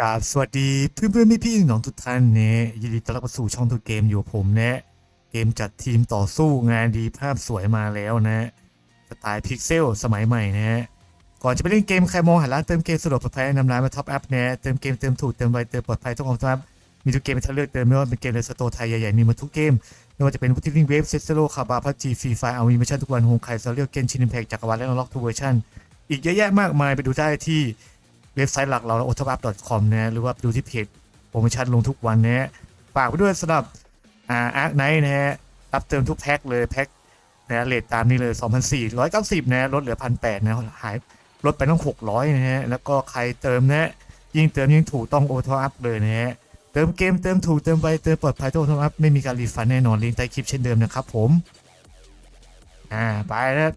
กราบสวัสดีเพื่อนเพื่อนพี่พี่น้องทุกท่านเนี่ยยินดีต้อนรับเข้าสู่ช่องตัวเกมอยู่ผมเนี่ยเกมจัดทีมต่อสู้งานดีภาพสวยมาแล้วนะสไตล์พิกเซลสมัยใหม่นะฮะก่อนจะไปเล่นเกมใครมองหาร้านเติมเกมสะดวกปลอดภัยนำร้านมาท็อปอัพเนี่ยเติมเกมเติมถูกเติมไวเติมปลอดภัยทุกของท็อปอัพมีทุกเกมให้ท่านเลือกเติมไม่ว่าเป็นเกมในสโตร์ไทยใหญ่ๆมีมาทุกเกมไม่ว่าจะเป็นวุฒิวิ่งเวฟเซสโลคาบาพับจีฟรีไฟเอาวีมิชชั่นทุกวันโฮมไคซาเรียลเกนชินิมแพกจักรวาลและล็อกทุกเวอร์ชันอีกเยอะแยะมากมายไปดูได้ที่ เว็บไซต์หลักเรา o t o p u p c o m นะหรือว่าดูที่เพจโปรโมชั่นลงทุกวันนะฝากไปด้วยสำหรับอ่าอาร์คไนท์นะฮะรับเติมทุกแพ็คเลยแพ็คนะเลทตามนี้เลย 2,490นะลดเหลือ 1,800นะหายลดไปต้อง 600นะฮะแล้วก็ใครเติมนะยิ่งเติมยิ่งถูกต้อง o t o p เลยนะฮะเติมเกมเติมถูกเติมไวเติมปลอดภัยต้อง o t o p ไม่มีการรีฟันแน่นอนลิงก์ใต้คลิปเช่นเดิมนะครับผมอ่าไปแล้ว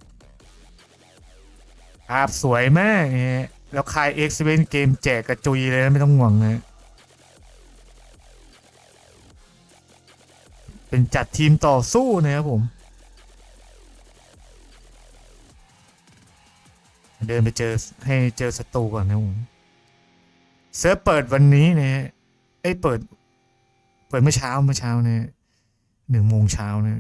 ภาพสวยมากนะฮะ แล้วคายเอ็กซ์เวนเกมแจกกระจุยเลยนะไม่ต้องห่วงนะเป็นจัดทีมต่อสู้นะครับผม เดินไปเจอให้เจอศัตรูก่อนนะผมเซิร์ฟเปิดวันนี้นะฮะเอ้เปิด เปิดเมื่อเช้าเมื่อเช้านี่หนึ่งโมงเช้านี่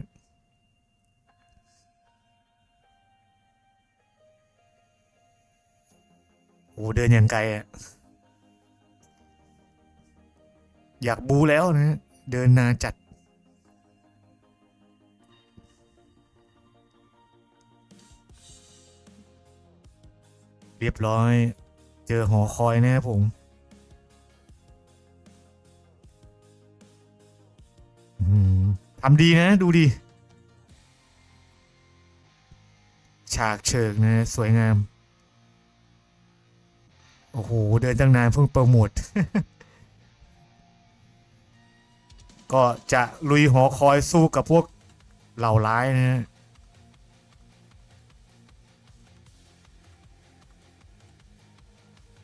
โอ้เดินอย่างไกลอะอยากบูแล้วนะ เดินนาจัด เรียบร้อย เจอหอคอยนะครับผมทำดีนะ ดูดี ฉากเฉิกนะ สวยงาม โอ้โห เดินตั้งนานเพิ่งโปรโมท ก็จะลุยหอคอยสู้กับพวกเหล่าร้ายนะฮะ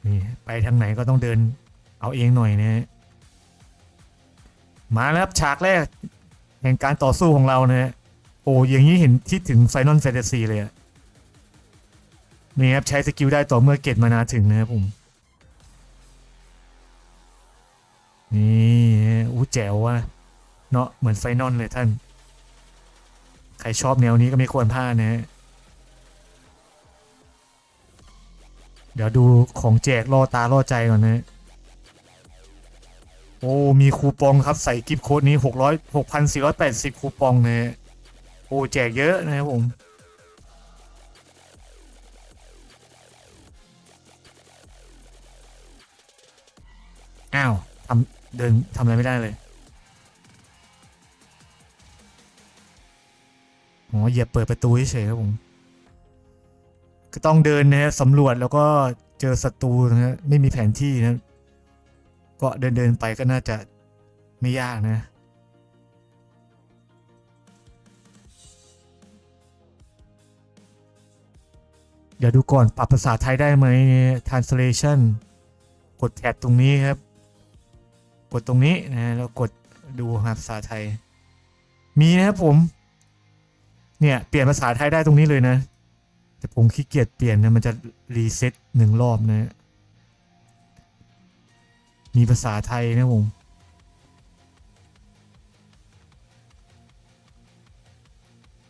นี่ไปทางไหนก็ต้องเดินเอาเองหน่อยนะฮะมาแล้วครับฉากแรกแห่งการต่อสู้ของเรานะฮะโอ้อย่างนี้เห็นคิดถึง Final Fantasy เลยอะนี่ครับใช้สกิลได้ต่อเมื่อเกตมานาถึงนะครับผม นี่อู้แจ๋วว่ะเนาะเหมือนไฟนอลเลยท่าน ใครชอบแนวนี้ก็ไม่ควรพลาดนะฮะเดี๋ยวดูของแจกล่อตาล่อใจก่อนนะ โอ้ มีคูปองครับใส่กิฟต์โค้ดนี้ 600 6,480 คูปองนะฮะโอ้แจกเยอะนะครับผม อ้าวทำ เดินทำอะไรไม่ได้เลยอ๋อเหยียบเปิดประตูเฉยครับผม ก็ต้องเดินนะฮะสำรวจแล้วก็เจอศัตรูนะฮะไม่มีแผนที่นะก็เดินเดินไปก็น่าจะไม่ยากนะเดี๋ยวดูก่อนปรับภาษาไทยได้ไหม translation กดแท็บตรงนี้ครับ กดตรงนี้นะแล้วกดดูภาษาไทย มีนะครับผม เนี่ยเปลี่ยนภาษาไทยได้ตรงนี้เลยนะ แต่ผมขี้เกียจเปลี่ยนนะมันจะรีเซ็ตหนึ่งรอบนะ มีภาษาไทยนะผม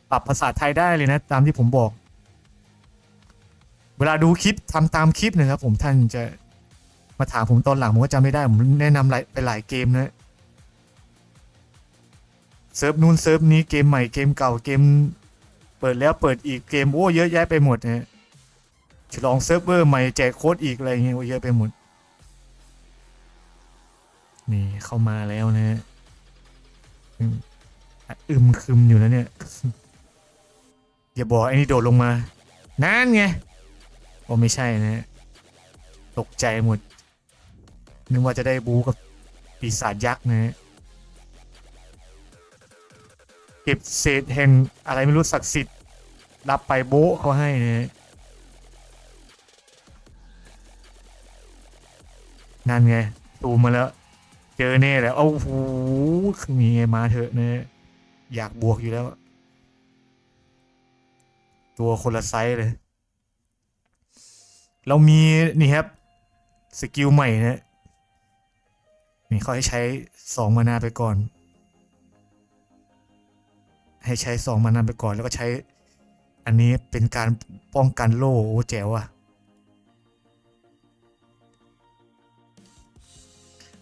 ปรับภาษาไทยได้เลยนะ ตามที่ผมบอก เวลาดูคลิปทำตามคลิปนะครับผมท่านจะ มาถามผมตอนหลังผมก็จำไม่ได้ ผมแนะนำหลายไปหลายเกมนะเซิร์ฟนู้นเซิร์ฟนี้เกมใหม่เกมเก่าเกม เปิดแล้วเปิดอีกเกมโอ้เยอะแยะไปหมดนะฉลองเซิร์ฟเวอร์ใหม่แจกโค้ดอีกอะไรเงี้ยโอ้เยอะไปหมด นี่เข้ามาแล้วนะฮะอึมคึมอยู่แล้วเนี่ยอย่าบอกไอ้นี่โดดลงมา นั่นไงโอ้ไม่ใช่นะ ตกใจหมด นึกว่าจะได้บูกับปีศาจยักษ์นะเก็บเศษแห่งอะไรไม่รู้ศักดิ์สิทธิ์รับไปโบ๊เขาให้นะนั่นไงตูมมาแล้ว เจอแน่แล้วโอ้โหมีไงมาเถอะนะอยากบวกอยู่แล้ว ตัวคนละไซส์เลย เรามีนี่ครับ สกิลใหม่นะ นี่เขาให้ใช้สองมานาไปก่อน ให้ใช้สองมานาไปก่อน แล้วก็ใช้ อันนี้เป็นการป้องกันโล่โอ้แจ๋วอะ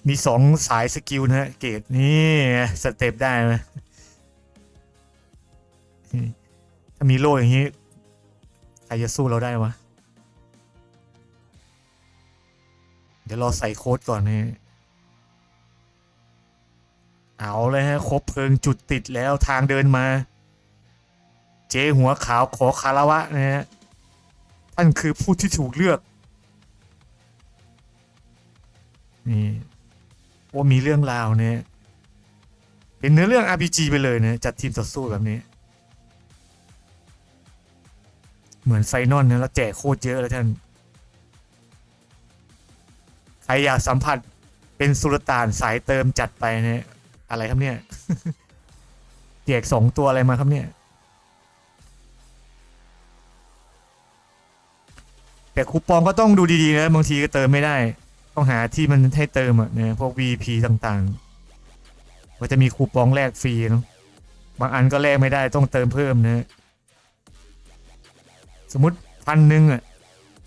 มีสองสายสกิลนะฮะเกรดนี่สเต็ปได้ไหมถ้ามีโล่อย่างนี้ ใครจะสู้เราได้วะ เดี๋ยวรอใส่โค้ดก่อนนี่ เอาเลยฮะครบเพลิงจุดติดแล้วทางเดินมา เจ๊หัวขาวขอคารวะนะฮะท่านคือผู้ที่ถูกเลือกนี่ว่ามีเรื่องราวเนี่ยเป็นเนื้อเรื่อง RPG ไปเลยนะจัดทีมต่อสู้แบบนี้ เหมือนไฟนอลนะแล้วแจกโคตรเยอะเลยท่าน ใครอยากสัมผัสเป็นสุลต่านสายเติมจัดไปเนี่ย อะไรครับเนี่ยแจกสองตัวอะไรมาครับเนี่ย แต่คูปองก็ต้องดูดีๆนะบางทีก็เติมไม่ได้ ต้องหาที่มันให้เติมอะเนี่ยพวก VP ต่างๆก็จะมีคูปองแลกฟรีเนาะบางอันก็แลกไม่ได้ต้องเติมเพิ่มนะสมมติพันหนึ่งอะ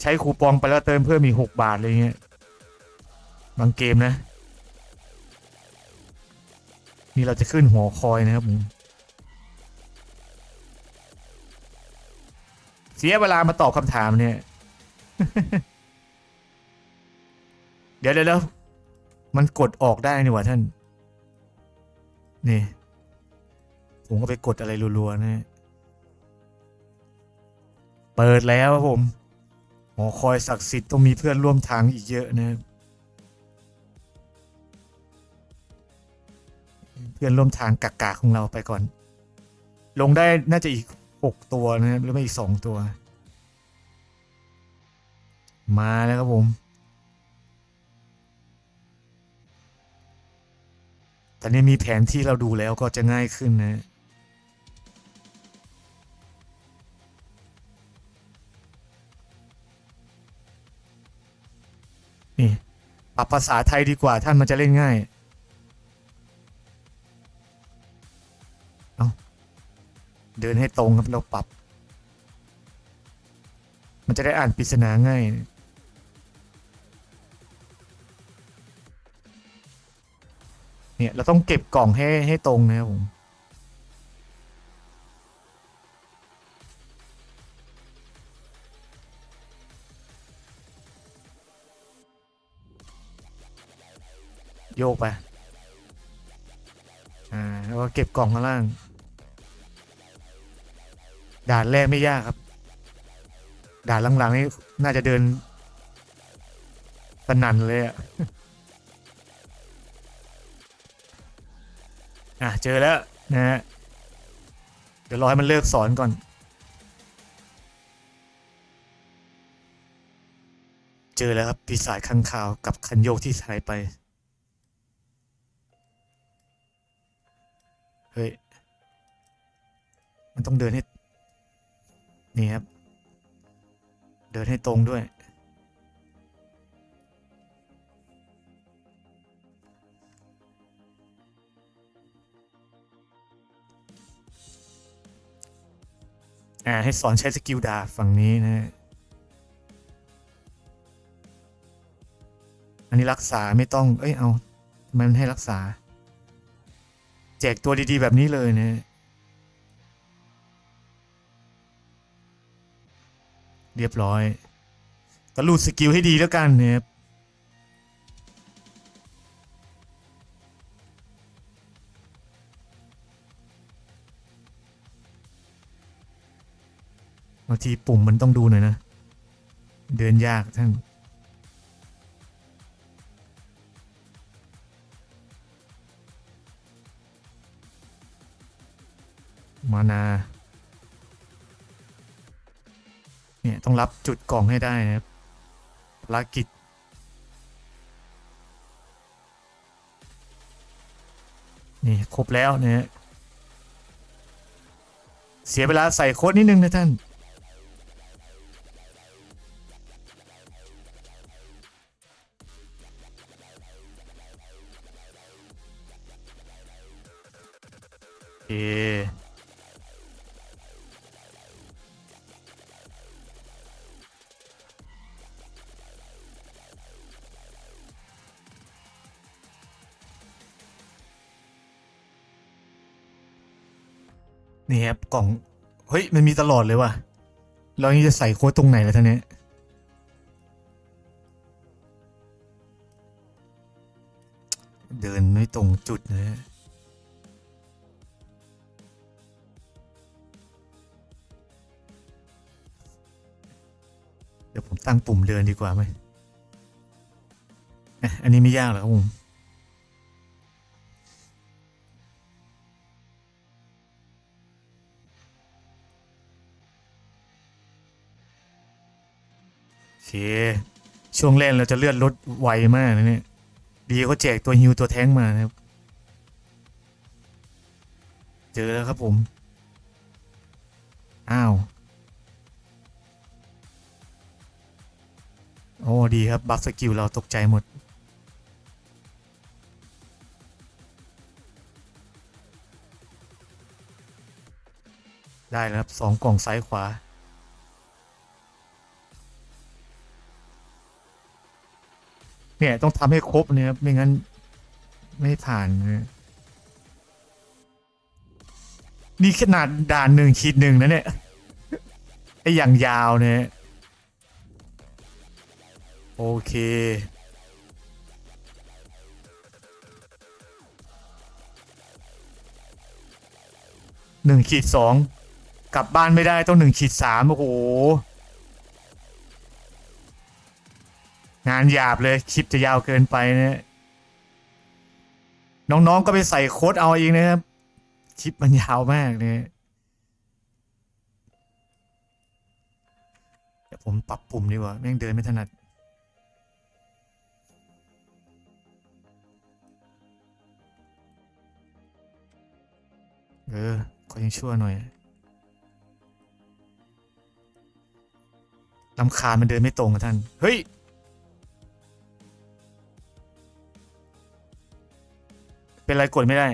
ใช้คูปองไปแล้วเติมเพิ่มอีกหกบาทอะไรเงี้ยบางเกมนะ นี่เราจะขึ้นหัวคอยนะครับผมเสียเวลามาตอบคำถามเนี่ย เดี๋ยวเดี๋ยวมันกดออกได้นี่หว่าท่าน นี่ ผมก็ไปกดอะไรรัวๆนะเปิดแล้วครับผมหอคอยศักดิ์สิทธิ์ต้องมีเพื่อนร่วมทางอีกเยอะนะครับ พื่อนร่วมทางกากาของเราไปก่อน ลงได้น่าจะอีกหกตัวนะครับหรือไม่อีกสองตัว มาแล้วครับผม ตอนนี้มีแผนที่เราดูแล้วก็จะง่ายขึ้นนะนี่ปรับภาษาไทยดีกว่าท่านมันจะเล่นง่าย ครับเราปรับ มันจะได้อ่านปริศนาง่ายเนี่ยเราต้องเก็บกล่องให้ให้ตรงนะครับผมโยกไป อ่า แล้วก็เก็บกล่องข้างล่าง ด่านแรกไม่ยากครับ ด่านหลังๆนี่น่าจะเดินสนั่นเลยอะอะเจอแล้วนะฮะเดี๋ยวรอให้มันเลิกสอนก่อน เจอแล้วครับปีศาจข้างคาวกับคันโยกที่หายไป เฮ้ย มันต้องเดินให้ นี่ครับ เดินให้ตรงด้วย อ่า ให้สอนใช้สกิลดาบฝั่งนี้นะ อันนี้รักษาไม่ต้อง เอ้ย เอาทำไมมันให้รักษา แจกตัวดีๆแบบนี้เลยนะ เรียบร้อยก็รูดสกิลให้ดีแล้วกันนะครับบางทีปุ่มมันต้องดูหน่อยนะ เดินยากท่านมานา เนี่ยต้องรับจุดกล่องให้ได้นะครับลกิจนี่ครบแล้วเนี่ยเสียเวลาใส่โค้ดนิดนึงนะท่าน เอ นี่ครับกล่อง เฮ้ย มันมีตลอดเลยว่ะเรานี่จะใส่โค้ดตรงไหนล่ะท่านนี้เดินไม่ตรงจุดนะเดี๋ยวผมตั้งปุ่มเดินดีกว่าไหม อันนี้ไม่ยากหรอกครับผม เค ช่วงแรกเราจะเลื่อนรถไวมากนะเนี่ย ดีเขาแจกตัวฮิวตัวแท้งมานะครับ เจอแล้วครับผม อ้าว โอ้ดีครับ บัฟสกิลเราตกใจหมดได้แล้วครับสองกล่องซ้ายขวา เนี่ย ต้องทำให้ครบเนี่ยครับไม่งั้น ไม่ผ่านนะนี่ขนาดด่านหนึ่งขีดหนึ่งนะเนี่ยไออย่างยาวเนี่ยโอเค หนึ่งขีดสองกลับบ้านไม่ได้ต้องหนึ่งขีดสามโอ้โห งานหยาบเลยคลิปจะยาวเกินไปนะน้องๆก็ไปใส่โค้ดเอาเองนะครับคลิปมันยาวมากเนี่ยเดี๋ยวผมปรับปุ่มดีกว่าแม่งเดินไม่ถนัดเออก็ยังชั่วหน่อยลำคาญมันเดินไม่ตรงกับท่าน เฮ้ย เป็นไรกดไม่ได้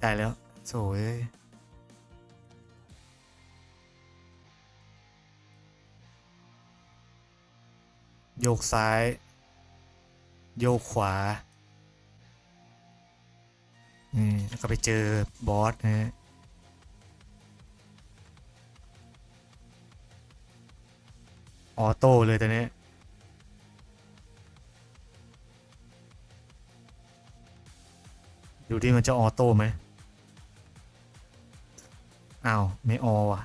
ได้แล้วโถ่เอ้ยโยกซ้าย โยกขวานี่แล้วก็ไปเจอบอสนะฮะออโต้เลยตอนนี้ ดูที่มันจะออโต้ไหมอ้าว ไม่ออว่ะ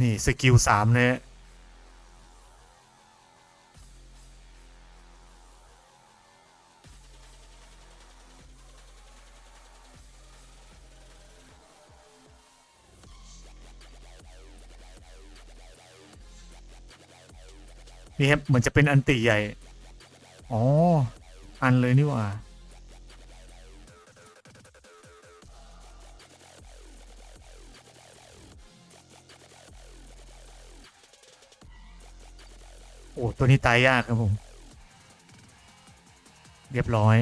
นี่ สกิลสามเนี่ย นี่ครับเหมือนจะเป็นอันติใหญ่ อ๋อ อันเลยนี่ว่า โอ้ ตัวนี้ตายยากครับผม เรียบร้อย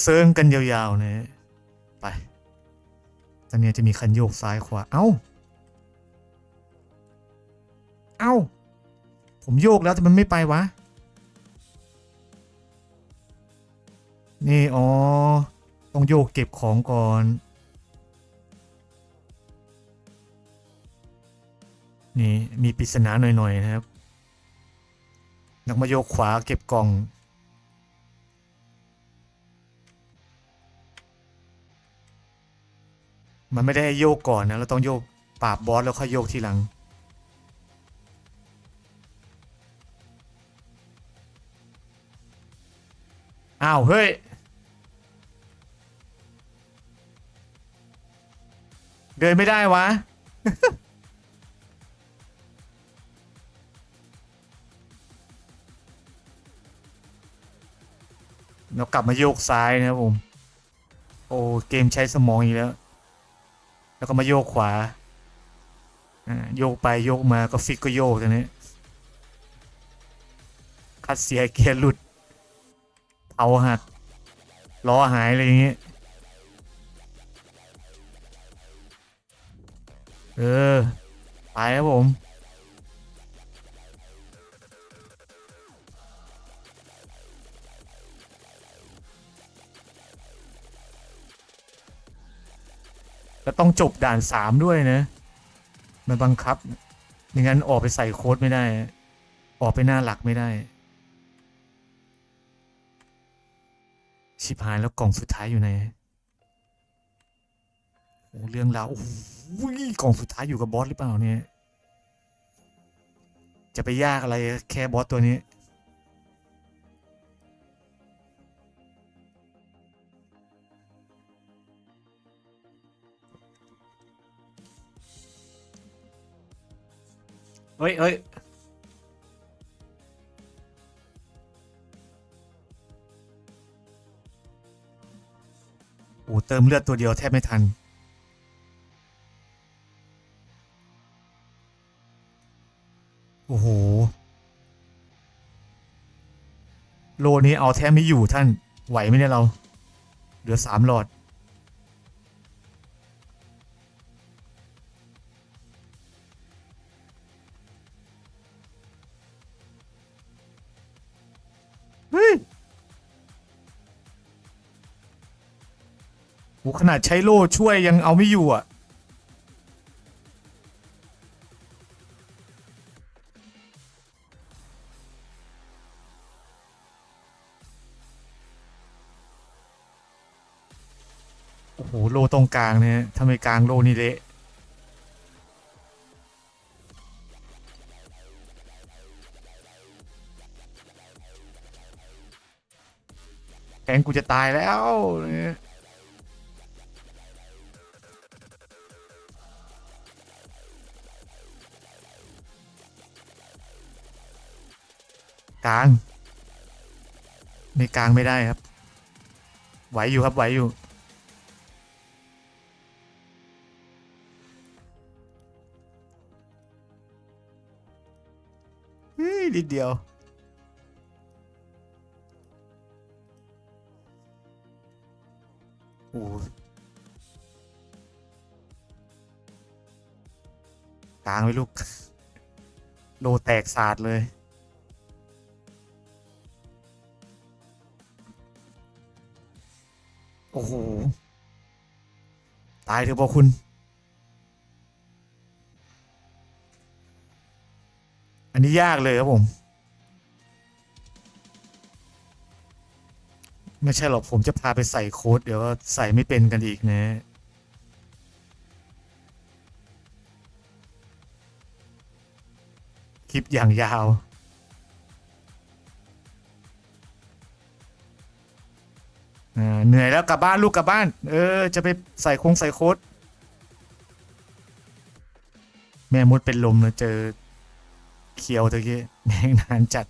เซิร์งกันยาวๆเนะไปตอนนี้จะมีคันโยกซ้ายขวา เอ้า เอ้า ผมโยกแล้วแต่มันไม่ไปวะ นี่ อ๋อ ต้องโยกเก็บของก่อน นี่มีปริศนาหน่อยๆนะครับ นักมาโยกขวาเก็บกล่องมันไม่ได้ให้โยกก่อนนะ เราต้องโยกปราบบอสแล้วค่อยโยกทีหลัง อ้าว เฮ้ย เดินไม่ได้วะ เรากลับมาโยกซ้ายนะครับผม โอ้ เกมใช้สมองอีกแล้ว แล้วก็มาโยกขวา โยกไปโยกมาก็ฟิกก็โยกตรงนี้คัดเสียเกียร์หลุด เผาหักล้อหายอะไรอย่างเงี้ยเออไปครับผม แล้วต้องจบด่านสามด้วยนะ มันบังคับไม่งั้นออกไปใส่โค้ดไม่ได้ ออกไปหน้าหลักไม่ได้ ชิบหายแล้วกล่องสุดท้ายอยู่ไหนโอ้เรื่องราวโอ้โหกล่องสุดท้ายอยู่กับบอสหรือเปล่าเนี่ย จะไปยากอะไรแค่บอสตัวนี้ เฮ้ยเฮ้ย อ้เติมเลือดตัวเดียวแทบไม่ทัน โอ้โห โลนี้เอาแทบไม่อยู่ท่าน ไหวไหมเนี่ยเรา เหลือสามหลอด ขนาดใช้โล่ช่วยยังเอาไม่อยู่อะ โอ้โห โลตรงกลางเนี่ยถ้าไมกลางโลนี่เละแกงกูจะตายแล้วเนี่ย กลางไม่กลางไม่ได้ครับ ไหวอยู่ครับไหวอยู่ เฮ้ยนิดเดียว โอ้กลางไว้ลูก โลแตกสาดเลยายเถอะพอคุณ อันนี้ยากเลยครับผม ไม่ใช่หรอกผมจะพาไปใส่โค้ดเดี๋ยวใส่ไม่เป็นกันอีกนะคลิปอย่างยาว อ่าเหนื่อยแล้วกลับบ้านลูกกลับบ้าน เออ จะไปใส่โคงใส่โค้ดแม่มดเป็นลมเลยเจอเคียวตะกี้แม่งนานจัด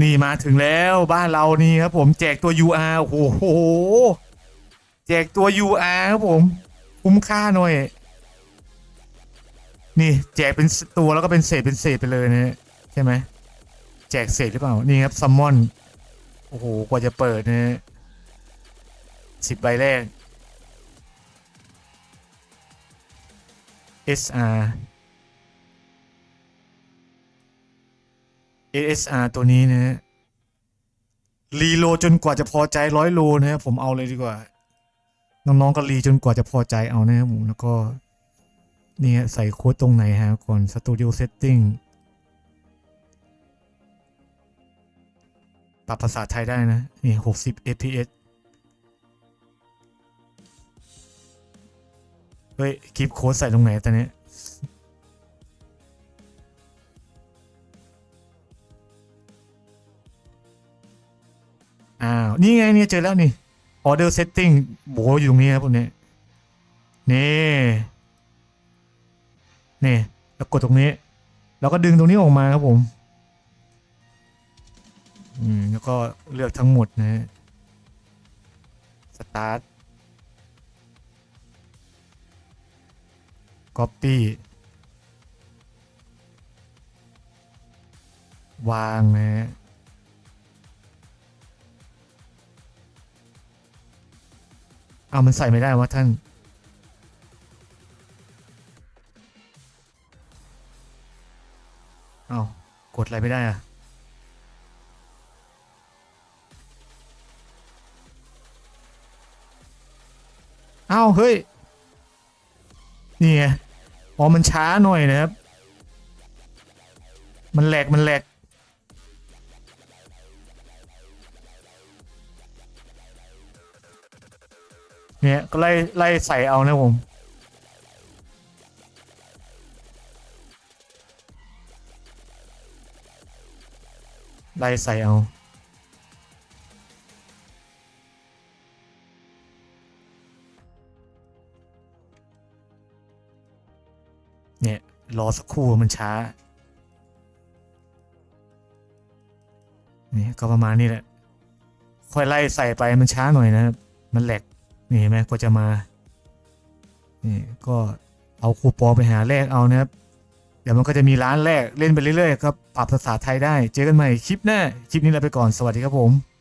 นี่มาถึงแล้วบ้านเรานี่ครับผมแจกตัว UR โอ้โห แจกตัว UR ครับผม คุ้มค่าหน่อย นี่แจกเป็นตัวแล้วก็เป็นเศษเป็นเศษไปเลยนะใช่ไหมแจกเศษหรือเปล่า นี่ครับซัมมอน โอ้โห กว่าจะเปิดนะสิบใบแรก SR SR ตัวนี้นะฮะรีโลจนกว่าจะพอใจร้อยโลนะครับผมเอาเลยดีกว่า น้องๆก็รีจนกว่าจะพอใจเอานะครับผมแล้วก็ นี่ฮะใส่โค้ดตรงไหนฮะก่อน Studio Setting ปรับภาษาไทยได้นะ นี่หกสิบ fps เฮ้ย คลิปโค้ดใส่ตรงไหนตอนนี้อ้าว นี่ไงเนี่ยเจอแล้วนี่ order setting โบอยู่ตรงนี้ครับพวกนี้นี่ นี่แล้วกดตรงนี้ แล้วก็ดึงตรงนี้ออกมาครับผมอืมแล้วก็เลือกทั้งหมดนะฮะสตาร์ท copy วางนะฮะเอามันใส่ไม่ได้วะท่าน ดอะไรไม่ได้อะเอาเฮ้ย นี่ไงอ๋อมันช้าหน่อยนะครับ มันแหลกมันแหลกเนี่ยก็ไล่ไล่ใส่เอานะผม ไล่ใส่เอาเนี่ย รอสักครู่มันช้า นี่ก็ประมาณนี้แหละ ค่อยไล่ใส่ไปมันช้าหน่อยนะมันแหลกนี่เห็นไหมก็จะมา นี่ก็เอาคูปองไปหาแลกเอานะครับ เดี๋ยวมันก็จะมีร้านแรกเล่นไปเรื่อยๆครับปรับภาษาไทยได้ เจอกันใหม่คลิปหน้า คลิปนี้ลาไปก่อน สวัสดีครับผม